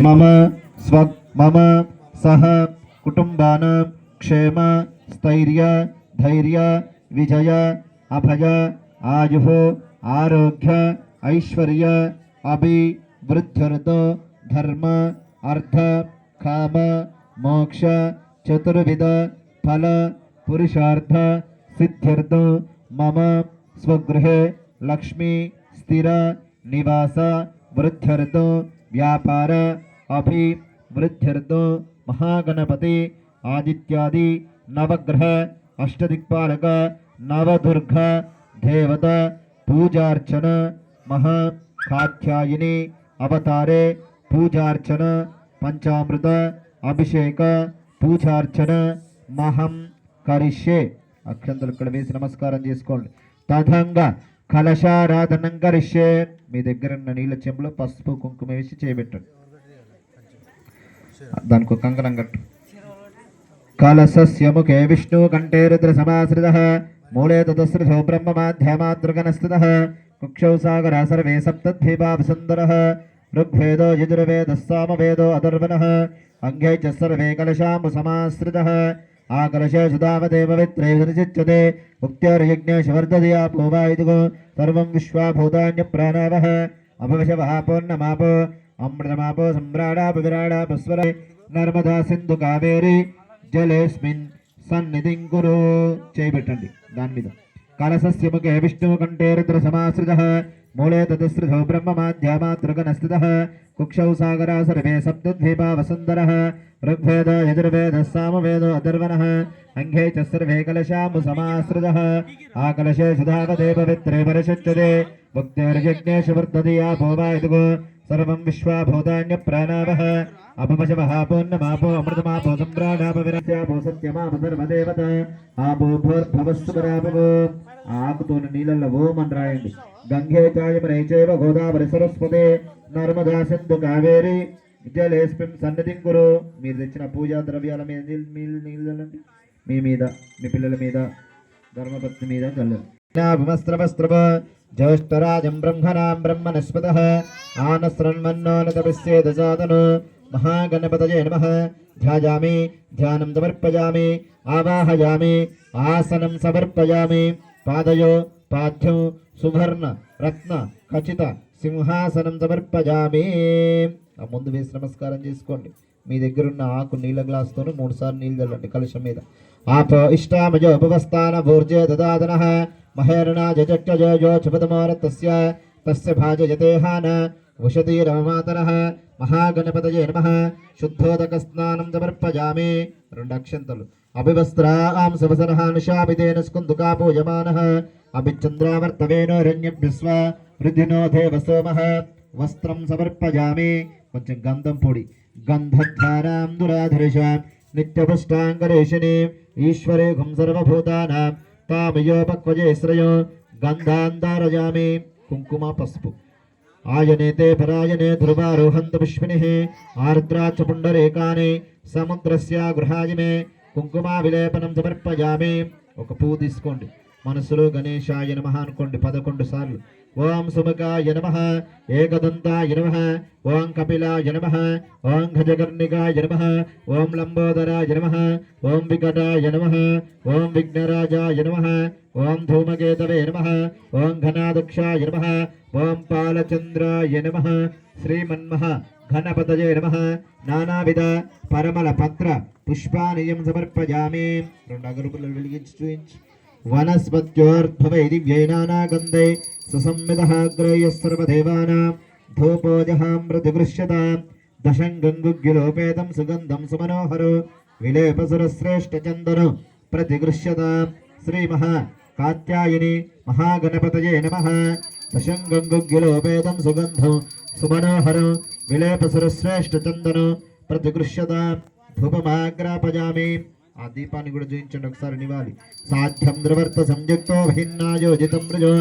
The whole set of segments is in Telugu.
మమ స్వ మమ సహ కుటుంబానాం క్షేమ స్థైర్య ధైర్య విజయ అభయ ఆయు ఆరోగ్య ఐశ్వర్య అభివృద్ధ్యర్థ ధర్మ అర్థ కామ మోక్ష చతుర్విధ ఫల పురుషార్థ సిద్ధ్యర్థ మమ స్వగృహే లక్ష్మీ స్థిర నివాస వృద్ధ్యర్థ వ్యాపార व्यापार अभिवृद्ध्यर्थो महागणपति आदित्यादि नवग्रह अष्टदिक्पालक नवदुर्ग देवता पूजार्चन महा कात्यायिनी अवतारे पूजार्चन పంచామృత అభిషేక పూజార్చన మహం కరిష్యే అక్షంతలు ఇక్కడ వేసి నమస్కారం చేసుకోండి తదంగా కలశారాధనం కరిష్యే మీ దగ్గర ఉన్న నీళ్ళ చెంబులో పసుపు కుంకుమ వేసి చేయబెట్టండి దానికి కంకణం కట్టు. కాలస్యముఖే విష్ణు కంఠే రుద్ర సమాశ్రిత మూలే తతసృశో బ్రహ్మ మాధ్యమాతృగణస్థిత కుక్షౌ సాగర సర్వే సప్తద్భీపా సుందర ఋగ్వేదో యజుర్వేద సామవేదో అధర్వణ అంగై చ సర్వే కలశాము సమాశ్రిత ఆ కలశే సుధావదేవ విత్రే వినిచిచ్యతే పూవా ఇదిగో సర్వం విశ్వాభూతాన్య ప్రాణావ అభవశవః పూర్ణమాపో అమృతమాపో సమ్రాడాప విరాడాప స్వర నర్మదా సింధు కావేరి జలేస్మిన్ సన్నిధిం కురు. చేయబెట్టండి దాని మీద. కలసస్య ముఖే విష్ణు కంఠే రుద్ర సమాశ్రిత మూలే తదసృజో బ్రహ్మమాధ్యామాతృగణస్థిత కుక్షౌ సాగరా సర్వే సప్తద్వీపా వసుంధర. ఋగ్వేద యజుర్వేద సామవేదో అధర్వణ అంఘే చర్వే కలశాము సమాశ్రిత ఆ కలశే సుధావదేవ విత్రే పరిషచ్చతే భక్తిర్యజ్ఞేషు వర్ధదియా భోవా ఇదుగో సర్వం విశ్వాభూతాన్య ప్రాణావ అపమశవః అమృతమాపో సమ్రాడాప విరస్యాపో సత్యమాప సర్వదేవత ఆపో భూర్భవస్సు ఆకుతోని నీళ్ళల్లో ఓం అని రాయండి గంగే చాయమరైచేవ గోదావరి సరస్వతే నర్మదా సింధు కావేరి జలేస్మిన్ సన్నిధిం కురు మీరు తెచ్చిన పూజా ద్రవ్యాల మీద నీళ్ళండి మీ మీద మీ పిల్లల మీద ధర్మపత్ని మీద చల్లండి. నాభమస్త్రవస్త్రవ జ్యేష్ఠరాజం బ్రహ్మణాం బ్రహ్మణస్పత ఆనస్రన్మన్నోనతపిస్యేదసాదను మహాగణపతజే నమ. ధ్యాయామి ధ్యానం సమర్పయామి ఆవాహయామి ఆసనం సమర్పయామి పాదయో పాఠ్యం సువర్ణ రత్న ఖచ్చిత సింహాసనం సమర్పయామి ఆ ముందు వేసి నమస్కారం చేసుకోండి. మీ దగ్గర ఉన్న ఆకు నీళ్ళ గ్లాస్తో మూడు సార్లు నీళ్ళు చల్లండి కలుషం మీద. ఆప ఇష్టామజో ఉపవస్థాన భూర్జే దదాదన. మహేరణ జజట్టజో చుపతమార తస్య తస్య భాజయతేహాన ఉషతీరమాతర మహాగణపతయే నమ. శుద్ధోదక స్నానం సమర్పయామి రెండు అక్షంతలు అభివస్త్రాం శవసరహానుషాభితేన స్కుందుకా పూజమాన అభిచంద్రావర్తవేనో అభిచంద్రావర్తవేనోరణ్యభ్యస్వ వృద్ధినో దేవ సోమః. వస్త్రం సమర్పయామి కొంచెం గంధం పొడి. గంధద్వారాం దురాధరిషాం నిత్యపుష్టాంగరేషిణి ఈశ్వరేఘం సర్వభూతానాం తామయోపక్వజే శ్రయో గంధాంధారజామి కుంకుమ పసుపు. ఆయనేతే పరాయనే ధ్రువారోహంత పుష్పిణి ఆర్ద్రాచ పుండరేకాని సముద్రస్య గృహాయమే కుంకుమ విలేపనం సమర్పయామి ఒక పువ్వు తీసుకోండి. మనసులో గణేశాయ నమ అనుకోండి. పదకొండు సార్లు. ఓం సుముఖాయ నమ ఏకదంతాయ నమ ఓం కపిలాయ నమ ఓం గజకర్ణికాయ నమ ఓం లంబోదరాయ నమ ఓం వికటాయ నమ ఓం విఘ్నరాజాయ నమ ఓం ధూమకేతవే నమ ఓం ఘనాదక్షాయ నమ ఓం పాలచంద్రాయ నమ శ్రీమన్మహ ఘనపతయే నమ నానావిధ పరమల పత్ర పుష్పానియం సమర్పయామి రెండు అగరుపులు వెలిగించి చూయించి వనస్పత్యోర్భవై దివ్యై నానాగంధై సుసంవిదహాగ్రయ సర్వదేవానాం ధూపోజహామృతిగృష్యతాం దశం గంగుగ్యులోపేతం సుగంధం సుమనోహరో విలేపసురశ్రేష్టచందను ప్రతిగృష్యతాం శ్రీమహా కాత్యాయని మహాగణపతయే నమ. దశం గంగుగ్యులోపేతం సుగంధం సుమనోహరం విలేపసురశ్రేష్టచందను ప్రతిగృష్యతాం ధూపమాగ్రాపజామి. ఆ దీపాన్ని కూడా చూపించండి ఒకసారి నివాలి సాధ్యం ద్రవర్త సంయుక్తో భిన్నాయోజితం మృజో.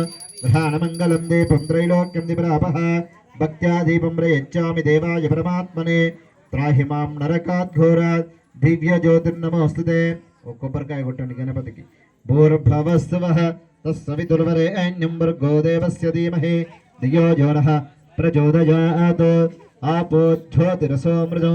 గ్రహాణమంగళం దీపం త్రైలోక్యం దిపరాపహ భక్త్యా దీపం ప్రయచ్చామి దేవాయ పరమాత్మనే త్రాహి మాం నరకాద్ఘోరాత్ దివ్య జ్యోతిర్నమోస్తుతే ఒక కొబ్బరికాయ కొట్టండి గణపతికి భూర్భవస్వ తస్సవితుర్వరేణ్యం భర్గో దేవస్య ధీమహి ధియో జోనః ప్రచోదయాత్ आपो ज्योतिरसो मृदो